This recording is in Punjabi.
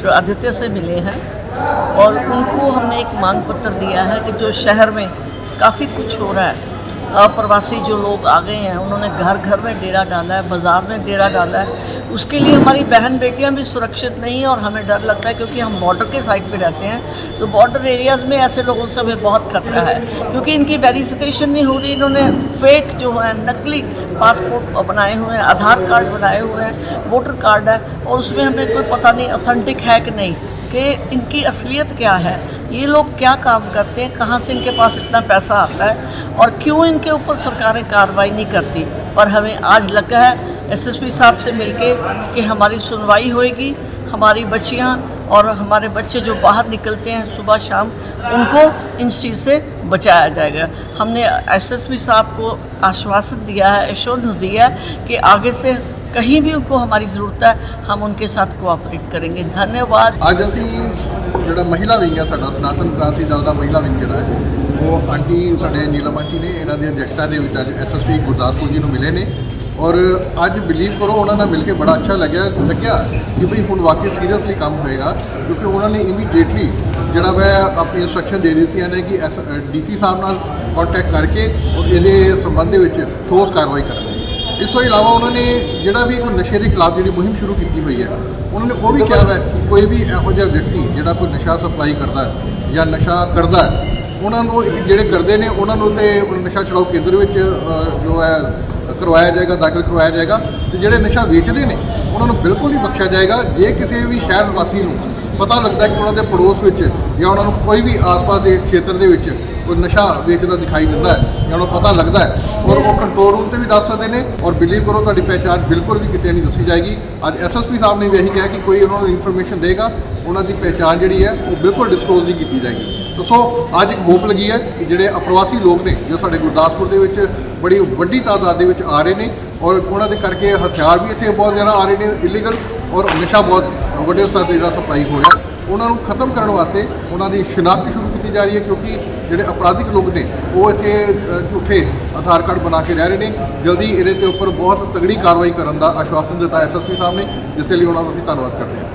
मिनिस्टर आदित्य से मिले हैं और उनको हमने एक मांग पत्र दिया है कि जो शहर में काफ़ी कुछ हो रहा है अप्रवासी जो लोग आ गए हैं, उन्होंने घर घर में डेरा डाला है, बाज़ार में डेरा डाला है। उसके लिए हमारी बहन बेटियाँ भी सुरक्षित नहीं है और हमें डर लगता है क्योंकि हम बॉर्डर के साइड पे रहते हैं तो बॉर्डर एरियाज़ में ऐसे लोगों से हमें बहुत खतरा है, क्योंकि इनकी वेरिफिकेशन नहीं हो रही, इन्होंने फेक जो है, नकली पासपोर्ट बनाए हुए हैं, आधार कार्ड बनाए हुए हैं वोटर कार्ड है, और उसमें हमें कोई पता नहीं ऑथेंटिक है कि नहीं। कि इनकी असलियत क्या है? ये लोग क्या काम करते हैं? कहाँ से इनके पास इतना पैसा आता है? और क्यों इनके ऊपर सरकारें कार्रवाई नहीं करती? और हमें आज लगा है, एसएसपी साहब से मिलके कि हमारी सुनवाई होएगी, हमारी बच्चियाँ और हमारे बच्चे जो बाहर निकलते हैं सुबह शाम, उनको इन चीज़ से बचाया जाएगा। हमने एसएसपी साहब को आश्वासन दिया है एश्योरेंस दिया है कि आगे से कहीं भी उनको हमारी ज़रूरत है, हम उनके साथ कोऑपरेट करेंगे। धन्यवाद। आज अभी ਜਿਹੜਾ ਮਹਿਲਾ ਵਿੰਗ ਹੈ ਸਾਡਾ, ਸਨਾਤਨ ਕ੍ਰਾਂਤੀ ਦਲ ਦਾ ਮਹਿਲਾ ਵਿੰਗ ਜਿਹੜਾ ਹੈ, ਉਹ ਆਂਟੀ ਸਾਡੇ ਨੀਲਮ ਆਂਟੀ ਨੇ, ਇਹਨਾਂ ਦੀ ਅਧਿਕਸ਼ਤਾ ਦੇ ਵਿੱਚ ਅੱਜ ਐਸਐਸਪੀ ਗੁਰਦਾਸਪੁਰ ਜੀ ਨੂੰ ਮਿਲੇ ਨੇ। ਔਰ ਅੱਜ ਬਿਲੀਵ ਕਰੋ, ਉਹਨਾਂ ਨਾਲ ਮਿਲ ਕੇ ਬੜਾ ਅੱਛਾ ਲੱਗਿਆ ਲੱਗਿਆ ਕਿ ਭਈ ਹੁਣ ਵਾਕਈ ਸੀਰੀਅਸਲੀ ਕੰਮ ਹੋਏਗਾ, ਕਿਉਂਕਿ ਉਹਨਾਂ ਨੇ ਇਮੀਡੀਏਟਲੀ ਜਿਹੜਾ ਵਾ ਆਪਣੀ ਇਨਸਟਰਕਸ਼ਨ ਦੇ ਦਿੱਤੀਆਂ ਨੇ ਕਿ ਡੀਸੀ ਸਾਹਿਬ ਨਾਲ ਕੰਟੈਕਟ ਕਰਕੇ, ਔਰ ਇਹਦੇ ਸੰਬੰਧ ਦੇ ਵਿੱਚ ਠੋਸ ਕਾਰਵਾਈ ਕਰਨੀ ਇਸ ਤੋਂ ਇਲਾਵਾ ਉਹਨਾਂ ਨੇ ਜਿਹੜਾ ਵੀ ਕੋਈ ਨਸ਼ੇ ਦੇ ਖਿਲਾਫ ਜਿਹੜੀ ਮੁਹਿੰਮ ਸ਼ੁਰੂ ਕੀਤੀ ਹੋਈ ਹੈ, ਉਹਨਾਂ ਨੇ ਉਹ ਵੀ ਕਿਹਾ ਹੈ ਕਿ ਕੋਈ ਵੀ ਇਹੋ ਜਿਹਾ ਵਿਅਕਤੀ ਜਿਹੜਾ ਕੋਈ ਨਸ਼ਾ ਸਪਲਾਈ ਕਰਦਾ ਹੈ ਜਾਂ ਨਸ਼ਾ ਕਰਦਾ ਹੈ, ਉਹਨਾਂ ਨੂੰ ਜਿਹੜੇ ਕਰਦੇ ਨੇ, ਉਹਨਾਂ ਨੂੰ ਤੇ ਨਸ਼ਾ ਛੁਡਾਊ ਕੇਂਦਰ ਵਿੱਚ ਜੋ ਹੈ, ਕਰਵਾਇਆ ਜਾਏਗਾ, ਦਾਖਲ ਕਰਵਾਇਆ ਜਾਏਗਾ ਤੇ ਜਿਹੜੇ ਨਸ਼ਾ ਵੇਚਦੇ ਨੇ, ਉਹਨਾਂ ਨੂੰ ਬਿਲਕੁਲ ਨਹੀਂ ਬਖਸ਼ਿਆ ਜਾਏਗਾ। ਜੇ ਕਿਸੇ ਵੀ ਸ਼ਹਿਰ ਵਾਸੀ ਨੂੰ ਪਤਾ ਲੱਗਦਾ ਕਿ ਉਹਨਾਂ ਦੇ ਪੜੋਸ ਵਿੱਚ ਜਾਂ ਉਹਨਾਂ ਨੂੰ ਕੋਈ ਵੀ ਆਸ-ਪਾਸ ਦੇ ਖੇਤਰ ਦੇ ਵਿੱਚ ਕੋਈ ਨਸ਼ਾ ਵੇਚਦਾ ਦਿਖਾਈ ਦਿੰਦਾ ਹੈ, ਜਾਂ ਉਹਨੂੰ ਪਤਾ ਲੱਗਦਾ ਹੈ, ਔਰ ਉਹ ਕੰਟਰੋਲ ਰੂਮ ਤੇ ਵੀ ਦੱਸ ਸਕਦੇ ਨੇ, ਔਰ ਬਿਲੀਵ ਕਰੋ ਤੁਹਾਡੀ ਪਹਿਚਾਣ ਬਿਲਕੁਲ ਵੀ ਕਿਤੇ ਨਹੀਂ ਦੱਸੀ ਜਾਏਗੀ। ਅੱਜ ਐਸਐਸਪੀ ਸਾਹਿਬ ਨੇ ਵੀ ਇਹੀ ਕਿਹਾ ਕਿ ਕੋਈ ਉਹਨਾਂ ਨੂੰ ਇਨਫੋਰਮੇਸ਼ਨ ਦੇਗਾ, ਉਹਨਾਂ ਦੀ ਪਹਿਚਾਣ ਜਿਹੜੀ ਹੈ, ਉਹ ਬਿਲਕੁਲ ਡਿਸਕਲੋਜ਼ ਨਹੀਂ ਕੀਤੀ ਜਾਏਗੀ। ਤਾਂ ਸੋ, ਅੱਜ ਇੱਕ ਹੋਪ ਲੱਗੀ ਹੈ ਕਿ ਜਿਹੜੇ ਅਪਰਵਾਸੀ ਲੋਕ ਨੇ, ਜੋ ਸਾਡੇ ਗੁਰਦਾਸਪੁਰ ਦੇ ਵਿੱਚ ਬੜੀ ਵੱਡੀ ਤਾਦਾਦ ਦੇ ਵਿੱਚ ਆ ਰਹੇ ਨੇ, ਔਰ ਉਹਨਾਂ ਦੇ ਕਰਕੇ ਹਥਿਆਰ ਵੀ ਇੱਥੇ ਬਹੁਤ ਜ਼ਿਆਦਾ ਆ ਰਹੇ ਨੇ ਇਲੀਗਲ ਔਰ ਨਸ਼ਾ ਬਹੁਤ ਵੱਡੇ ਸਤਰ ਤੇ ਜਿਹੜਾ ਸਪਲਾਈ ਹੋ ਰਿਹਾ, ਉਹਨਾਂ ਨੂੰ ਖਤਮ ਕਰਨ ਵਾਸਤੇ ਉਹਨਾਂ ਦੀ ਸ਼ਨਾਖਤ ਸ਼ੁਰੂ ਕੀਤੀ ਜਾ ਰਹੀ ਹੈ ਕਿਉਂਕਿ ਜਿਹੜੇ ਅਪਰਾਧਿਕ ਲੋਕ ਨੇ, ਉਹ ਇੱਥੇ ਝੂਠੇ ਆਧਾਰ ਕਾਰਡ ਬਣਾ ਕੇ ਰਹਿ ਰਹੇ ਨੇ। ਜਲਦੀ ਇਹਦੇ ਤੇ ਉੱਪਰ ਬਹੁਤ ਤਗੜੀ ਕਾਰਵਾਈ ਕਰਨ ਦਾ ਆਸ਼ਵਾਸਨ ਦਿੱਤਾ ਐਸਐਸਪੀ ਸਾਹਿਬ ਨੇ, ਜਿਸ ਲਈ ਉਹਨਾਂ ਦਾ ਅਸੀਂ ਧੰਨਵਾਦ ਕਰਦੇ ਹਾਂ।